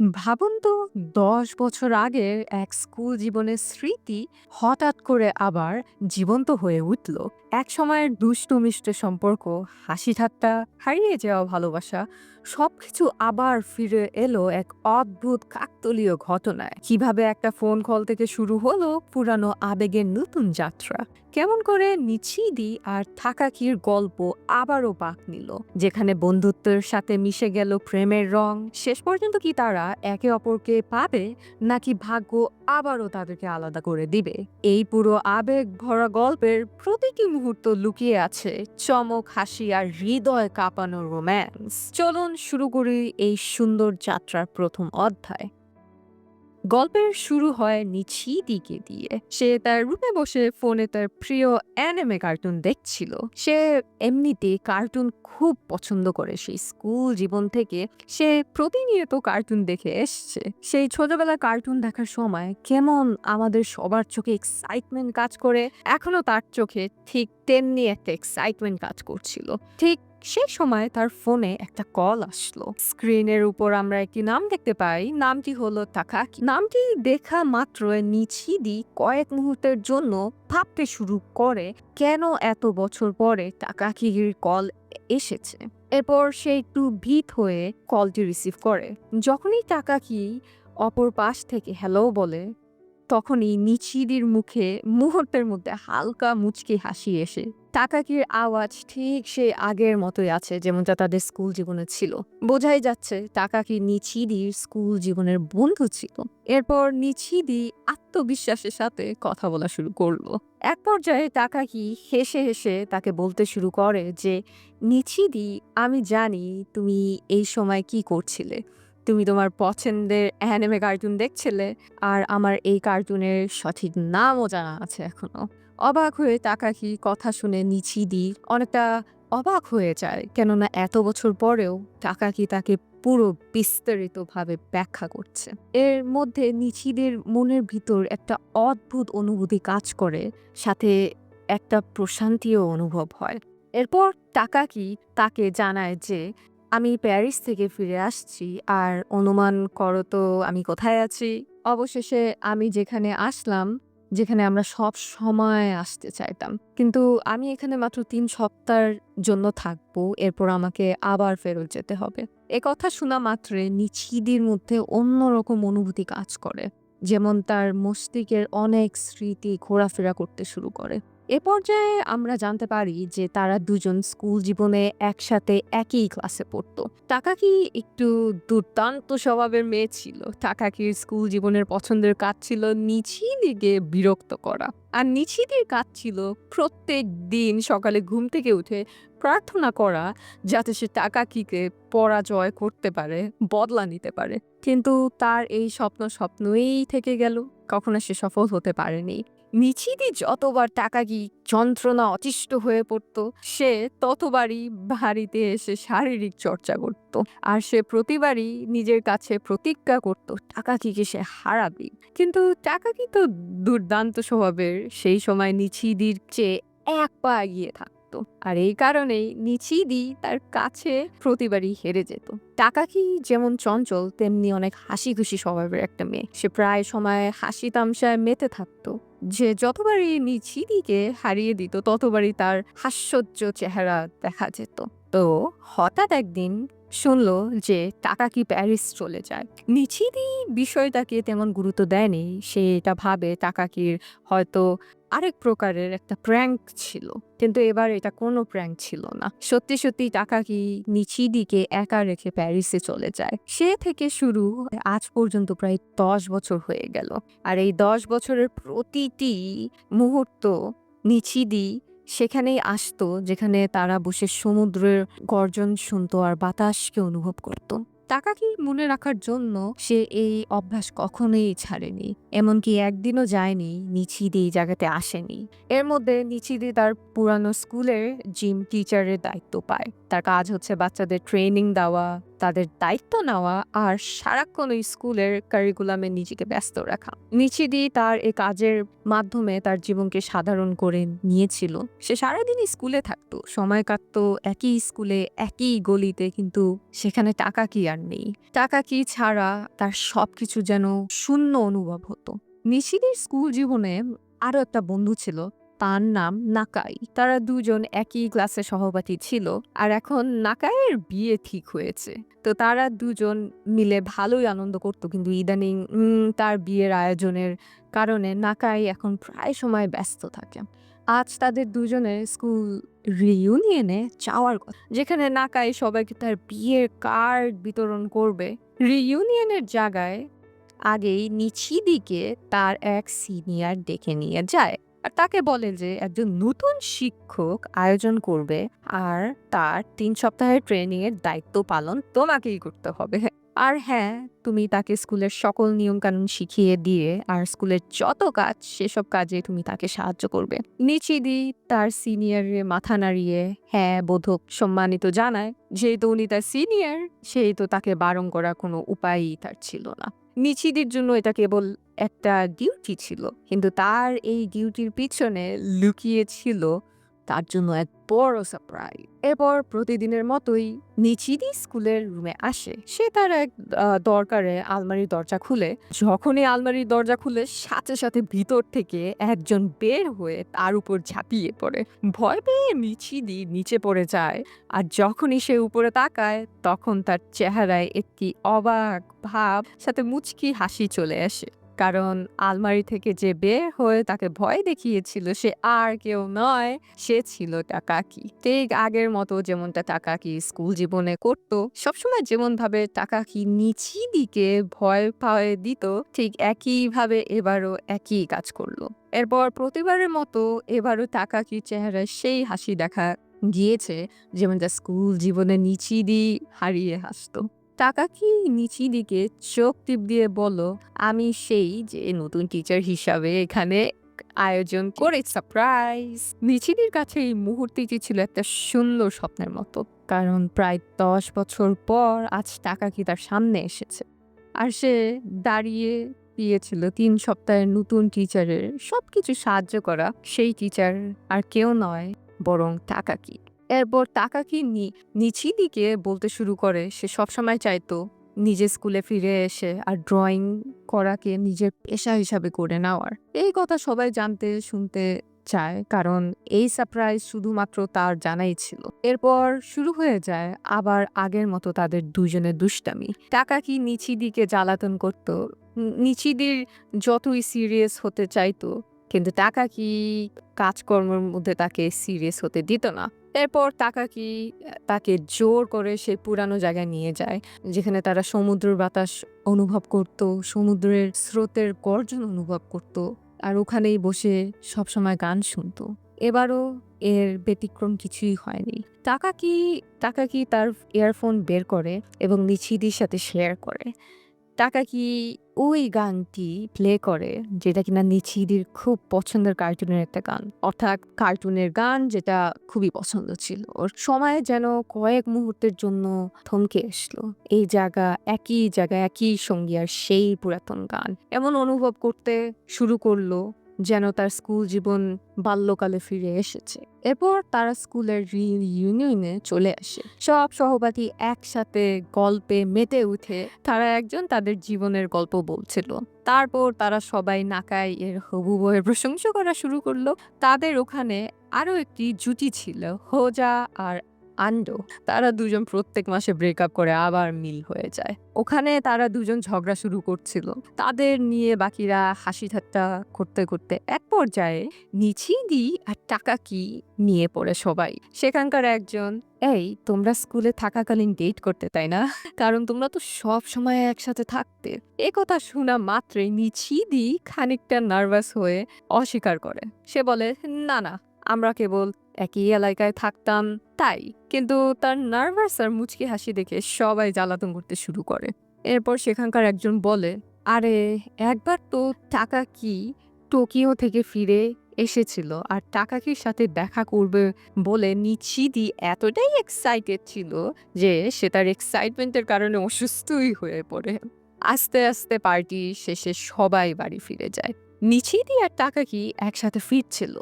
ভাবুন তো ১০ বছর আগের এক স্কুল জীবনের স্মৃতি হঠাৎ করে আবার জীবন্ত হয়ে উঠল। একসময়ের দুষ্টু মিষ্ট সম্পর্ক, হাসি ঠাট্টা, হারিয়ে যাওয়া ভালোবাসা সবকিছু আবার ফিরে এলো এক অদ্ভুত কাকতলীয় ঘটনায়। কীভাবে একটা ফোন কল থেকে শুরু হলো পুরানো আবেগের নতুন যাত্রা। কেমন করে নিচিদি আর থাকাকির গল্প আবারও পাক নিল, যেখানে বন্ধুত্বের সাথে মিশে গেল প্রেমের রং শেষ পর্যন্ত কি তারা একে অপরকে পাবে, নাকি ভাগ্য আবারও তাদেরকে আলাদা করে দিবে। এই পুরো আবেগ ভরা গল্পের প্রতিটি মুহূর্ত লুকিয়ে আছে চমক, হাসি আর হৃদয় কাঁপানো রোম্যান্স চলুন শুরু করি এই সুন্দর যাত্রার প্রথম অধ্যায়। গল্পের শুরু হয় নিচি দিকে দিয়ে। সে তার রুমে বসে ফোনে তার প্রিয় অ্যানিমে কার্টুন দেখছিল। সে এমনিতে কার্টুন খুব পছন্দ করে। সেই স্কুল জীবন থেকে সে প্রতিনিয়ত কার্টুন দেখে এসছে। সেই ছোটবেলা কার্টুন দেখার সময় কেমন আমাদের সবার চোখে এক্সাইটমেন্ট কাজ করে, এখনও তার চোখে ঠিক তেমনি একটা এক্সাইটমেন্ট কাজ করছিল। ঠিক সেই সময় তার ফোনে একটা কল আসলো। স্ক্রিনের উপর আমরা একটি নাম দেখতে পাই। নামটি হলো তাকাকি। নামটি দেখা মাত্র নিচিদি কয়েক মুহূর্তের জন্য ভাবতে শুরু করে, কেন এত বছর পরে তাকাকির কল এসেছে। এরপর সে একটু ভীত হয়ে কলটি রিসিভ করে। যখনই টাকাকি অপর পাশ থেকে হ্যালো বলে, তখনই নিচিদির মুখে মুহূর্তের মধ্যে হালকা মুচকি হাসি এসে টাকাকির আওয়াজ ঠিক সেই আগের মতোই আছে যেমনটা তাদের স্কুল জীবনে ছিল। বোঝাই যাচ্ছে টাকাকি নিচিদির স্কুল জীবনের বন্ধু ছিল। এরপর নিচিদি আত্মবিশ্বাসের সাথে কথা বলা শুরু করল। এক পর্যায়ে টাকাকি হেসে হেসে তাকে বলতে শুরু করে যে, নিচিদি, আমি জানি তুমি এই সময় কি করছিলে। তুমি তোমার পছন্দের অ্যানিমে কার্টুন দেখছিলে, আর আমার এই কার্টুনের সঠিক নামও জানা আছে এখনও। অবাক হয়ে তাকাকি কথা শুনে নিচিদি অনেকটা অবাক হয়ে যায়, কেননা এত বছর পরেও টাকাকি তাকে পুরো বিস্তারিতভাবে ব্যাখ্যা করছে। এর মধ্যে নিচিদের মনের ভিতর একটা অদ্ভুত অনুভূতি কাজ করে, সাথে একটা প্রশান্তিও অনুভব হয়। এরপর টাকাকি তাকে জানায় যে, আমি প্যারিস থেকে ফিরে আসছি, আর অনুমান করো তো আমি কোথায় আছি? অবশেষে আমি যেখানে আসলাম যেখানে আমরা সব সময় আসতে চাইতাম। কিন্তু আমি এখানে মাত্র তিন সপ্তাহের জন্য থাকব, এরপর আমাকে আবার ফেরত যেতে হবে। এ কথা শোনা মাত্রে নিচিদির মধ্যে অন্যরকম অনুভূতি কাজ করে, যেমন তার মস্তিষ্কের অনেক স্মৃতি ঘোরাফেরা করতে শুরু করে। এ পর্যায়ে আমরা জানতে পারি যে তারা দুজন স্কুল জীবনে একসাথে একই ক্লাসে পড়তো। টাকাকি একটু দুর্দান্ত স্বভাবের মেয়ে ছিল? টাকাকির স্কুল জীবনের পছন্দের কাজ ছিল? নিচিদিকে বিরক্ত করা। আর নিচিদির কাজ ছিল প্রত্যেক দিন সকালে ঘুম থেকে উঠে প্রার্থনা করা, যাতে সে টাকাকিকে পরাজয় করতে পারে, বদলা নিতে পারে। কিন্তু তার এই স্বপ্ন স্বপ্নই থেকে গেল। কখনো সে সফল হতে পারেনি। নিচিদি যতবার টাকাকি যন্ত্রণা অতিষ্ঠ হয়ে পড়ত, সে ততবারই বাড়িতে এসে শারীরিক চর্চা করত আর সে প্রতিবারই নিজের কাছে প্রতিজ্ঞা করত, টাকাকিকে সে হারাবে। কিন্তু টাকাকি তো দুর্দান্ত স্বভাবের, সেই সময় নিচিদির চেয়ে এক পা এগিয়ে থাকত আর এই কারণেই নিচিদি তার কাছে প্রতিবারই হেরে যেত। টাকাকি যেমন চঞ্চল, তেমনি অনেক হাসি খুশি স্বভাবের একটা মেয়ে। সে প্রায় সময় হাসি তামশায় মেতে থাকতো। যে যতবারই নিচিদিকে হারিয়ে দিত ততবারই তার হাস্যোজ্জ চেহারা দেখা যেত। তো হঠাৎ একদিন শুনলো যে টাকা কি প্যারিস চলে যায়। নিচিদি বিষয়টাকে তেমন গুরুত্ব দেয়নি, সে এটা ভাবে টাকাকির হয়তো আরেক প্রকারের একটা প্র্যাঙ্ক ছিল, কিন্তু এবার এটা কোনো প্র্যাঙ্ক ছিল না। সত্যি সত্যি টাকা টাকাকি নিচিদিকে একা রেখে প্যারিসে চলে যায়। সে থেকে শুরু আজ পর্যন্ত প্রায় দশ বছর হয়ে গেল। আর এই দশ বছরের প্রতিটি মুহূর্ত নিচিদি সেখানেই আসতো, যেখানে তারা বসে সমুদ্রের গর্জন শুনতো আর বাতাসকে অনুভব করত। টাকাকে মনে রাখার জন্য সে এই অভ্যাস কখনোই ছাড়েনি, এমনকি একদিনও যায়নি, নিচিদি এই জায়গাতে আসেনি। এর মধ্যে নিচিদি তার পুরানো স্কুলের জিম টিচারের দায়িত্ব পায়। তার কাজ হচ্ছে বাচ্চাদের ট্রেনিং দেওয়া, তাদের দায়িত্ব নেওয়া আর সারাক্ষণ ওই স্কুলের কারিকুলামে নিজেকে ব্যস্ত রাখা। নিচিদি তার এই কাজের মাধ্যমে তার জীবনকে সাধারণ করে নিয়েছিল। সে সারাদিনই স্কুলে থাকতো, সময় কাটতো, একই স্কুলে, একই গলিতে, কিন্তু সেখানে টাকা কি আর নেই। টাকা কি ছাড়া তার সব কিছু যেন শূন্য অনুভব হতো। নিশিদির স্কুল জীবনে আরও একটা বন্ধু ছিল তার নাম নাকাই। তারা দুজন একই ক্লাসে সহপাঠী ছিল আর এখন নাকাইয়ের বিয়ে ঠিক হয়েছে। তো তারা দুজন মিলে ভালোই আনন্দ করতো কিন্তু ইদানিং তার বিয়ের আয়োজনের কারণে নাকাই এখন প্রায় সময় ব্যস্ত থাকে। আজ তাদের দুজনের স্কুল রিইউনিয়নে যাওয়ার কথা। যেখানে নাকাই সবাইকে তার বিয়ের কার্ড বিতরণ করবে। রিইউনিয়নের জায়গায় আগেই নিচি দিকে তার এক সিনিয়র ডেকে নিয়ে যায়। আর তাকে বলে যে একজন নতুন শিক্ষক আয়োজন করবে আর তার তিন সপ্তাহের ট্রেনিং এর দায়িত্ব পালন তোমাকেই করতে হবে। আর হ্যাঁ তুমি তাকে স্কুলের সকল নিয়মকানুন শিখিয়ে দিয়ে আর স্কুলের যত কাজ, সেসব কাজে তুমি তাকে সাহায্য করবে। নিচিদি তার সিনিয়রের মাথা নাড়িয়ে হ্যাঁ বোধক, সম্মানিত জানায় যেহেতু উনি তার সিনিয়র, সেই তো তাকে বারণ করার কোনো উপায়ই তার ছিল না। নিচিদির জন্য এটা কেবল একটা ডিউটি ছিল। কিন্তু তার এই ডিউটির পিছনে লুকিয়ে ছিল তার জন্য এক বড় সারপ্রাইজ এরপর প্রতিদিনের মতোই নিচিদি স্কুলের রুমে আসে। সে তার এক দরকারে আলমারির দরজা খুলে। যখনই আলমারির দরজা খুলে, সাথে সাথে ভিতর থেকে একজন বের হয়ে তার উপর ঝাঁপিয়ে পড়ে। ভয় পেয়ে নিচিদি নিচে পড়ে যায়। আর যখনই সে উপরে তাকায়, তখন তার চেহারায় একটি অবাক ভাব, সাথে মুচকি হাসি চলে আসে। কারণ আলমারি থেকে যে বের হয়ে তাকে ভয় দেখিয়েছিল সে আর কেউ নয়, সে ছিল টাকাকি ঠিক আগের মতো যেমনটা টাকাকি স্কুল জীবনে করতো, সবসময় যেমন ভাবে টাকাকি নিচি দিকে ভয় পায়ে দিত, ঠিক একইভাবে এবারও একই কাজ করল। এরপর প্রতিবারের মতো এবারও টাকাকি চেহারায় সেই হাসি দেখা গিয়েছে, যেমনটা স্কুল জীবনে নিচিদি হারিয়ে হাসতো। টাকা কি নিচি দিকে চোখ টিপ দিয়ে বলো আমি সেই যে নতুন টিচার হিসাবে এখানে আয়োজন করে সারপ্রাইজ নিচিদির কাছে এই মুহূর্তটি ছিল একটা সুন্দর স্বপ্নের মতো, কারণ প্রায় দশ বছর পর আজ টাকা কি তার সামনে এসেছে। আর সে দাঁড়িয়ে দিয়েছিল তিন সপ্তাহের নতুন টিচারের সব কিছু সাহায্য করা, সেই টিচার আর কেউ নয়, বরং টাকা কি। এরপর টাকা কি নিচি দিকে বলতে শুরু করে। সে সবসময় চাইতো নিজে স্কুলে ফিরে এসে আর ড্রয়িং করাকে নিজের পেশা হিসাবে করে নেওয়ার। এই কথা সবাই জানতে শুনতে চায়, কারণ এই সারপ্রাইজ শুধুমাত্র তার জানাই ছিল। এরপর শুরু হয়ে যায় আবার আগের মতো তাদের দুজনের দুষ্টামি। টাকা কি নিচিদিকে জ্বালাতন করত। নিচিদির যতই সিরিয়াস হতে চাইতো কিন্তু টাকা কি কাজকর্মের মধ্যে তাকে সিরিয়াস হতে দিত না। এরপর টাকা কি, তাকে জোর করে সেই পুরানো জায়গায় নিয়ে যায়, যেখানে তারা সমুদ্রের বাতাস অনুভব করত, সমুদ্রের স্রোতের গর্জন অনুভব করত, আর ওখানেই বসে সবসময় গান শুনতো। এবারও এর ব্যতিক্রম কিছুই হয়নি। টাকা কি টাকা কি তার ইয়ারফোন বের করে এবং নিচিদির সাথে শেয়ার করে। টাকা কি ওই গানটি প্লে করে যেটা কিনা নিচিদির খুব পছন্দের কার্টুনের একটা গান? অর্থাৎ কার্টুনের গান যেটা খুবই পছন্দ ছিল। ওর সময় যেন কয়েক মুহূর্তের জন্য থমকে আসলো এই জায়গা একই জায়গা, একই সঙ্গী আর সেই পুরাতন গান। এমন অনুভব করতে শুরু করল যেন তার স্কুল জীবন বাল্যকালে ফিরে এসেছে। এরপর তারা স্কুলের ইউনিয়নে চলে আসে। সব সহপাঠী একসাথে গল্পে মেতে উঠে তারা একজন তাদের জীবনের গল্প বলছিল। তারপর তারা সবাই নাকায় এর হবু বইয়ের প্রশংসা করা শুরু করল। তাদের ওখানে আরও একটি জুটি ছিল, হোজা আর আন্ডো। তারা দুজন প্রত্যেক মাসে ব্রেকআপ করে আবার মিল হয়ে যায়। ওখানে তারা দুজন ঝগড়া শুরু করছিল। তাদের নিয়ে বাকিরা হাসি ঠাট্টা করতে করতে এক পর্যায়ে নিচিদি আর টাকা কি নিয়ে পড়ে সবাই। সেখানকার একজন, এই, তোমরা স্কুলে থাকাকালীন ডেট করতে, তাই না? কারণ তোমরা তো সব সময় একসাথে থাকতে। এ কথা শোনা মাত্রই নিচিদি খানিকটা নার্ভাস হয়ে অস্বীকার করে। সে বলে, না না আমরা কেবল একই এলাকায় থাকতাম, তাই। কিন্তু তার নার্ভাস আর মুচকি হাসি দেখে সবাই জ্বালাতন করতে শুরু করে। এরপর সেখানকার একজন বলে, আরে, একবার তো টাকা কি টোকিও থেকে ফিরে এসেছিল আর টাকাকির সাথে দেখা করবে বলে নিচিদি এতটাই এক্সাইটেড ছিল যে সে তার এক্সাইটমেন্টের কারণে অসুস্থই হয়ে পড়ে। আস্তে আস্তে পার্টি শেষে সবাই বাড়ি ফিরে যায়। নিচিদি আর টাকাকি একসাথে ফিরছিল।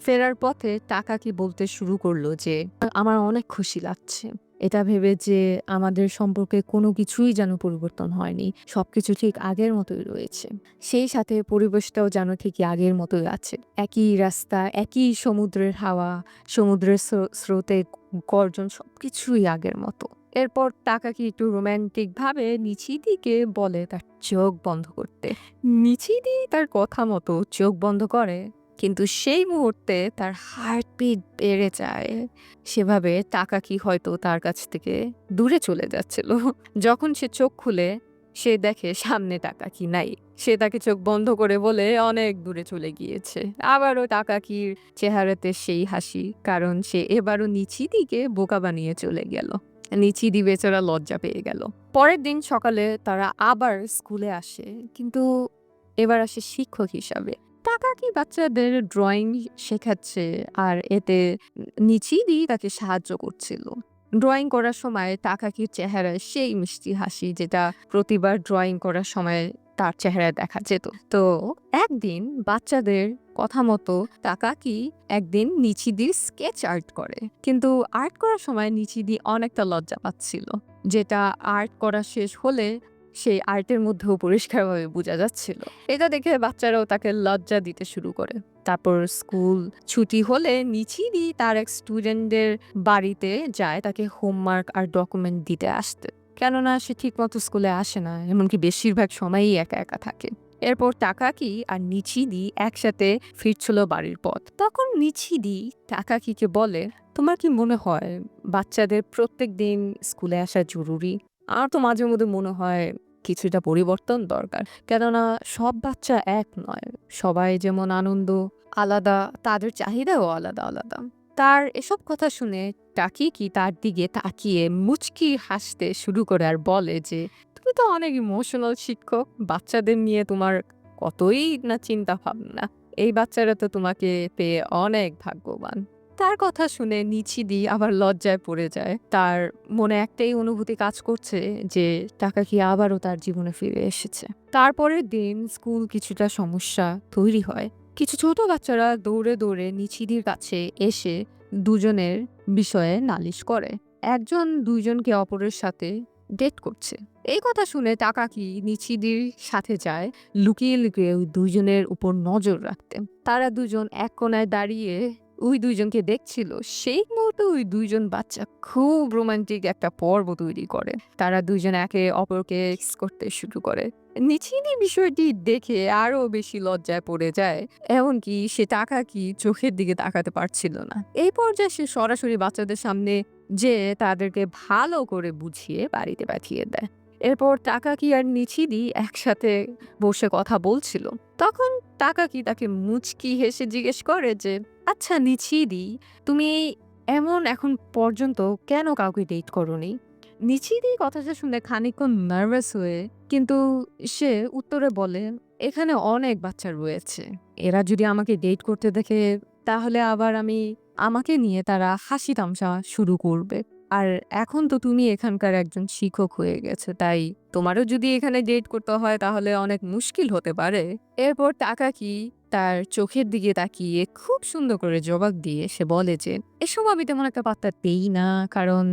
ফেরার পথে টাকা কি বলতে শুরু করল যে, আমার অনেক খুশি লাগছে। এটা ভেবে যে আমাদের সম্পর্কে কোনো কিছুই যেন পরিবর্তন হয়নি। সবকিছু ঠিক আগের মতোই রয়েছে। সেই সাথে পরিবেশটাও যেন ঠিকই আগের মতোই আছে। একই রাস্তা, একই সমুদ্রের হাওয়া, সমুদ্রের স্রো- স্রোতে গর্জন, সবকিছুই আগের মতো। এরপর টাকাকি একটু রোমান্টিক ভাবে নিচিদিকে বলে তার চোখ বন্ধ করতে। নিচিদি তার কথা মতো চোখ বন্ধ করে। কিন্তু সেই মুহূর্তে তার হার্টবিট বেড়ে যায়। সেভাবে টাকা কি হয়তো তার কাছ থেকে দূরে চলে যাচ্ছিল। যখন সে চোখ খুলে, সে দেখে সামনে টাকা কি নাই। সে তাকে চোখ বন্ধ করে বলে অনেক দূরে চলে গিয়েছে। আবারও টাকা কির চেহারাতে সেই হাসি, কারণ সে এবারও নিচি দিকে বোকা বানিয়ে চলে গেল। নিচিদি বেচারা লজ্জা পেয়ে গেল। পরের দিন সকালে তারা আবার স্কুলে আসে, কিন্তু এবার আসে শিক্ষক হিসাবে। টাকা কি বাচ্চাদের ড্রয়িং শেখাচ্ছে আর এতে নিচিদি তাকে সাহায্য করছিল। ড্রয়িং করার সময় টাকাকির চেহারায় সেই মিষ্টি হাসি যেটা প্রতিবার ড্রয়িং করার সময় তার চেহারায় দেখা যেত। তো একদিন বাচ্চাদের কথা মতো টাকাকি একদিন নিচিদির স্কেচ আর্ট করে। কিন্তু আর্ট করার সময় নিচিদি অনেকটা লজ্জা পাচ্ছিল। যেটা আর্ট করা শেষ হলে সেই আর্টের মধ্যেও পরিষ্কারভাবে বোঝা যাচ্ছিল। এটা দেখে বাচ্চারাও তাকে লজ্জা দিতে শুরু করে। তারপর স্কুল ছুটি হলে নিচিদি তার এক স্টুডেন্টদের বাড়িতে যায় তাকে হোমওয়ার্ক আর ডকুমেন্ট দিতে আসতে। কেননা সে ঠিকমতো স্কুলে আসে না, এমনকি বেশিরভাগ সময়ই একা একা থাকে। এরপর টাকাকি আর নিচিদি একসাথে ফিরছিল বাড়ির পথ। তখন নিচিদি টাকাকিকে বলে, তোমার কি মনে হয় বাচ্চাদের প্রত্যেক দিন স্কুলে আসা জরুরি? আর তো মাঝে মধ্যে মনে হয় কিছুটা পরিবর্তন দরকার। কেননা সব বাচ্চা এক নয়। সবাই যেমন আনন্দ, আলাদা, তাদের চাহিদাও আলাদা আলাদা। তার এসব কথা শুনে টাকি কি তার দিকে তাকিয়ে মুচকি হাসতে শুরু করে আর বলে যে, তুমি তো অনেক ইমোশনাল শিক্ষক। বাচ্চাদের নিয়ে তোমার কতই না চিন্তা ভাবনা। এই বাচ্চারা তো তোমাকে পেয়ে অনেক ভাগ্যবান। তার কথা শুনে নিচিদি আবার লজ্জায় পড়ে যায়। তার মনে একটাই অনুভূতি কাজ করছে যে, টাকা কি আবারও তার জীবনে ফিরে এসেছে। তারপরের দিন স্কুল কিছুটা সমস্যা তৈরি হয়। কিছু ছোট বাচ্চারা দৌড়ে দৌড়ে নিচিদির কাছে এসে দুজনের বিষয়ে নালিশ করে। একজন দুইজনকে অপরের সাথে ডেট করছে। এই কথা শুনে টাকা কি নিচিদির সাথে যায়, লুকিয়ে লুকিয়ে ওই দুইজনের উপর নজর রাখতে। তারা দুজন এক কোনায় দাঁড়িয়ে ওই দুইজনকে দেখছিল, সেই মুহূর্তে ওই দুইজন বাচ্চা খুব রোমান্টিক একটা পর্ব তৈরি করে। তারা দুইজন একে অপরকে করতে শুরু করে। নিচিনি বিষয়টি দেখে আরও বেশি লজ্জায় পড়ে যায়, এমনকি সে টাকা কি চোখের দিকে তাকাতে পারছিল না। এই পর্যায়ে সে সরাসরি বাচ্চাদের সামনে যে তাদেরকে ভালো করে বুঝিয়ে বাড়িতে পাঠিয়ে দেয়। এরপর টাকা কি আর নিচিদি একসাথে বসে কথা বলছিল। তখন টাকা কি তাকে মুচকি হেসে জিজ্ঞেস করে যে আচ্ছা নিচিদি তুমি এমন এখন পর্যন্ত কেন কাউকে ডেট করনি? নিচিদি কথাটা শুনে খানিকক্ষণ নার্ভাস হয়ে, কিন্তু সে উত্তরে বলে, এখানে অনেক বাচ্চা রয়েছে। এরা যদি আমাকে ডেট করতে দেখে, তাহলে আবার আমি, আমাকে নিয়ে তারা হাসি তামসা শুরু করবে। আর এখন তো তুমি এখানকার একজন শিক্ষক হয়ে গেছে, তাই তোমারও যদি এখানে ডেট করতে হয় তাহলে অনেক মুশকিল হতে পারে। এরপর টাকা কি, তার চোখের দিকে তাকিয়ে খুব সুন্দর করে জবাব দিয়ে সে বলে যে, এসব আমি তেমন একটা পাত্তা দেই না, কারণ